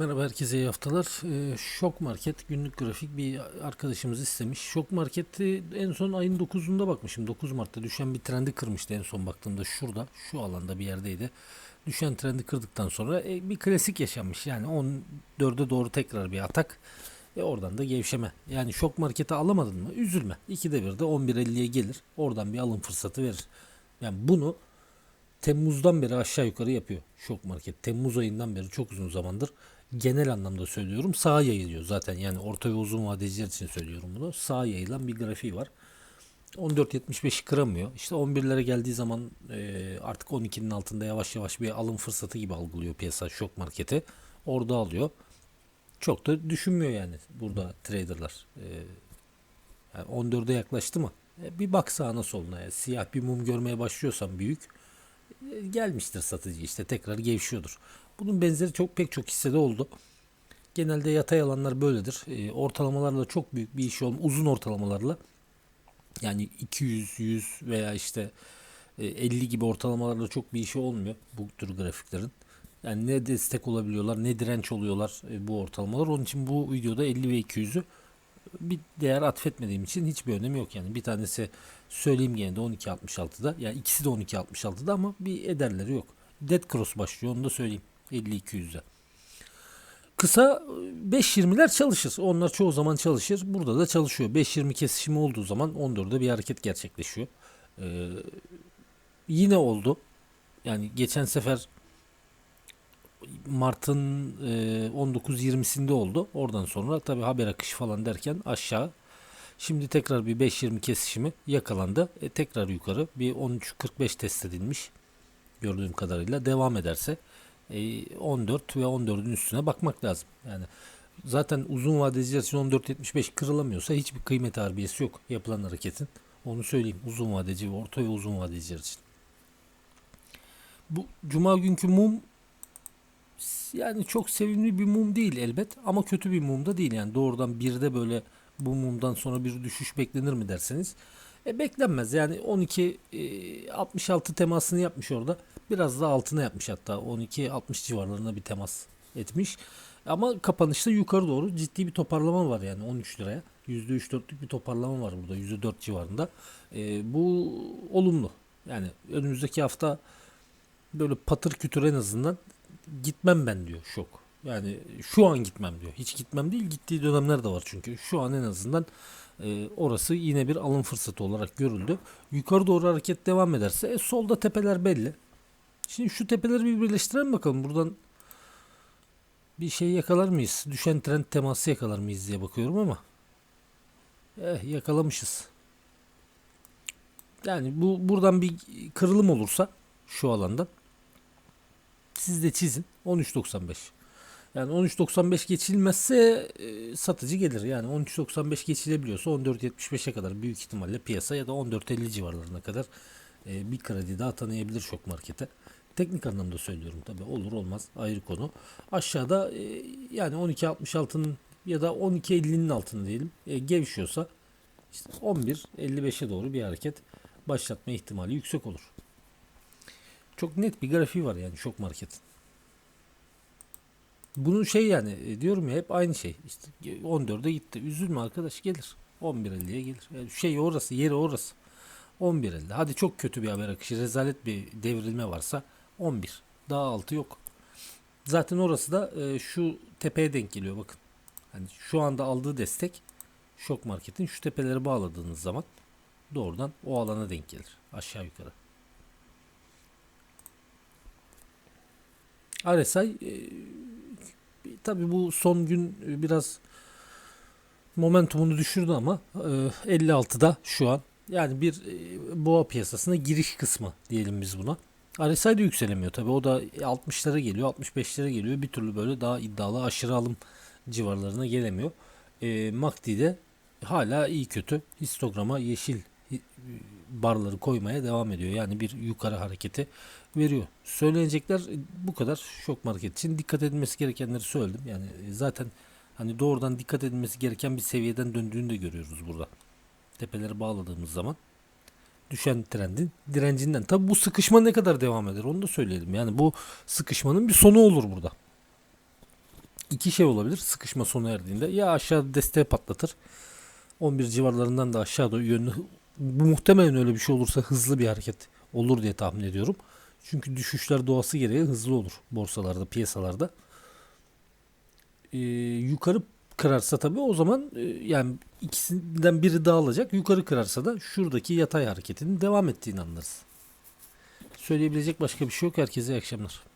Merhaba herkese iyi haftalar. Ee, Şok Market günlük grafik bir arkadaşımız istemiş. Şok Market'i en son ayın 9'unda bakmışım. 9 Mart'ta düşen bir trendi kırmıştı en son baktığımda şurada, şu alanda bir yerdeydi. Düşen trendi kırdıktan sonra e, bir klasik yaşanmış. Yani 14'e doğru tekrar bir atak. E oradan da gevşeme. Yani Şok Market'i alamadın mı? Üzülme. 2'de 1'de 11.50'ye gelir. Oradan bir alım fırsatı verir. Yani bunu Temmuz'dan beri aşağı yukarı yapıyor Şok Market. Temmuz ayından beri çok uzun zamandır genel anlamda söylüyorum sağa yayılıyor zaten yani orta ve uzun vadeciler için söylüyorum bunu. Sağa yayılan bir grafiği var. 14.75'i kıramıyor. İşte 11'lere geldiği zaman e, artık 12'nin altında yavaş yavaş bir alım fırsatı gibi algılıyor piyasa şok marketi. Orada alıyor. Çok da düşünmüyor yani burada traderlar. E, yani 14'e yaklaştı mı? E, bir bak sağına soluna. ya. Siyah bir mum görmeye başlıyorsan büyük gelmiştir satıcı işte tekrar gevşiyordur. Bunun benzeri çok pek çok hissede oldu. Genelde yatay alanlar böyledir. E, ortalamalarla çok büyük bir iş olm uzun ortalamalarla yani 200, 100 veya işte e, 50 gibi ortalamalarla çok bir işi olmuyor bu tür grafiklerin. Yani ne destek olabiliyorlar ne direnç oluyorlar e, bu ortalamalar. Onun için bu videoda 50 ve 200'ü bir değer atfetmediğim için hiçbir önemi yok yani. Bir tanesi söyleyeyim gene de 12.66'da. Yani ikisi de 12.66'da ama bir ederleri yok. Dead Cross başlıyor onu da söyleyeyim. 50-200'de. Kısa 5.20'ler çalışır. Onlar çoğu zaman çalışır. Burada da çalışıyor. 5.20 kesişimi olduğu zaman 14'de bir hareket gerçekleşiyor. Ee, yine oldu. Yani geçen sefer Mart'ın e, 19-20'sinde oldu. Oradan sonra tabi haber akışı falan derken aşağı. Şimdi tekrar bir 5.20 kesişimi yakalandı. E, tekrar yukarı bir 13.45 test edilmiş. Gördüğüm kadarıyla devam ederse e, 14 ve 14'ün üstüne bakmak lazım. Yani zaten uzun vadeciler için 14.75 kırılamıyorsa hiçbir kıymet harbiyesi yok yapılan hareketin. Onu söyleyeyim uzun vadeci orta ve uzun vadeciler için. Bu cuma günkü mum yani çok sevimli bir mum değil elbet ama kötü bir mum da değil. Yani doğrudan birde böyle bu mumdan sonra bir düşüş beklenir mi derseniz? E, beklenmez. Yani 12 e, 66 temasını yapmış orada. Biraz da altına yapmış hatta. 12 60 civarlarında bir temas etmiş. Ama kapanışta yukarı doğru ciddi bir toparlama var yani 13 liraya. %3-4'lük bir toparlama var burada %4 civarında. E, bu olumlu. Yani önümüzdeki hafta böyle patır kütür en azından gitmem ben diyor şok. Yani şu an gitmem diyor. Hiç gitmem değil gittiği dönemler de var çünkü. Şu an en azından e, orası yine bir alım fırsatı olarak görüldü. Yukarı doğru hareket devam ederse e, solda tepeler belli. Şimdi şu tepeleri bir birleştirelim bakalım. Buradan bir şey yakalar mıyız? Düşen trend teması yakalar mıyız diye bakıyorum ama eh yakalamışız. Yani bu buradan bir kırılım olursa şu alandan siz de çizin 13.95. Yani 13.95 geçilmezse e, satıcı gelir. Yani 13.95 geçilebiliyorsa 14.75'e kadar büyük ihtimalle piyasa ya da 14.50 civarlarına kadar e, bir kredi daha tanıyabilir şok markete. Teknik anlamda söylüyorum tabi olur olmaz ayrı konu. Aşağıda e, yani 12.66'nın ya da 12.50'nin altında diyelim e, gevşiyorsa işte 11.55'e doğru bir hareket başlatma ihtimali yüksek olur. Çok net bir grafiği var yani şok marketin. Bunun şey yani e, diyorum ya hep aynı şey. İşte 14'e gitti. Üzülme arkadaş gelir. 11.50'ye gelir. Yani şey orası yeri orası. 11.50. Hadi çok kötü bir haber akışı. Rezalet bir devrilme varsa 11. Daha altı yok. Zaten orası da e, şu tepeye denk geliyor bakın. Hani şu anda aldığı destek şok marketin şu tepeleri bağladığınız zaman doğrudan o alana denk gelir. Aşağı yukarı. RSI e, tabi bu son gün biraz momentumunu düşürdü ama e, 56'da şu an yani bir e, boğa piyasasına giriş kısmı diyelim biz buna. RSI de yükselemiyor tabi o da 60'lara geliyor 65'lere geliyor bir türlü böyle daha iddialı aşırı alım civarlarına gelemiyor. E, MACD de hala iyi kötü histograma yeşil barları koymaya devam ediyor. Yani bir yukarı hareketi veriyor. Söylenecekler bu kadar şok market için dikkat edilmesi gerekenleri söyledim. Yani zaten hani doğrudan dikkat edilmesi gereken bir seviyeden döndüğünü de görüyoruz burada. Tepeleri bağladığımız zaman düşen trendin direncinden. Tabi bu sıkışma ne kadar devam eder onu da söyleyelim. Yani bu sıkışmanın bir sonu olur burada. iki şey olabilir sıkışma sona erdiğinde. Ya aşağıda desteği patlatır. 11 civarlarından da aşağı doğru bu muhtemelen öyle bir şey olursa hızlı bir hareket olur diye tahmin ediyorum. Çünkü düşüşler doğası gereği hızlı olur borsalarda, piyasalarda. Ee, yukarı kırarsa tabii o zaman e, yani ikisinden biri dağılacak. Yukarı kırarsa da şuradaki yatay hareketinin devam ettiğini anlarız. Söyleyebilecek başka bir şey yok. Herkese iyi akşamlar.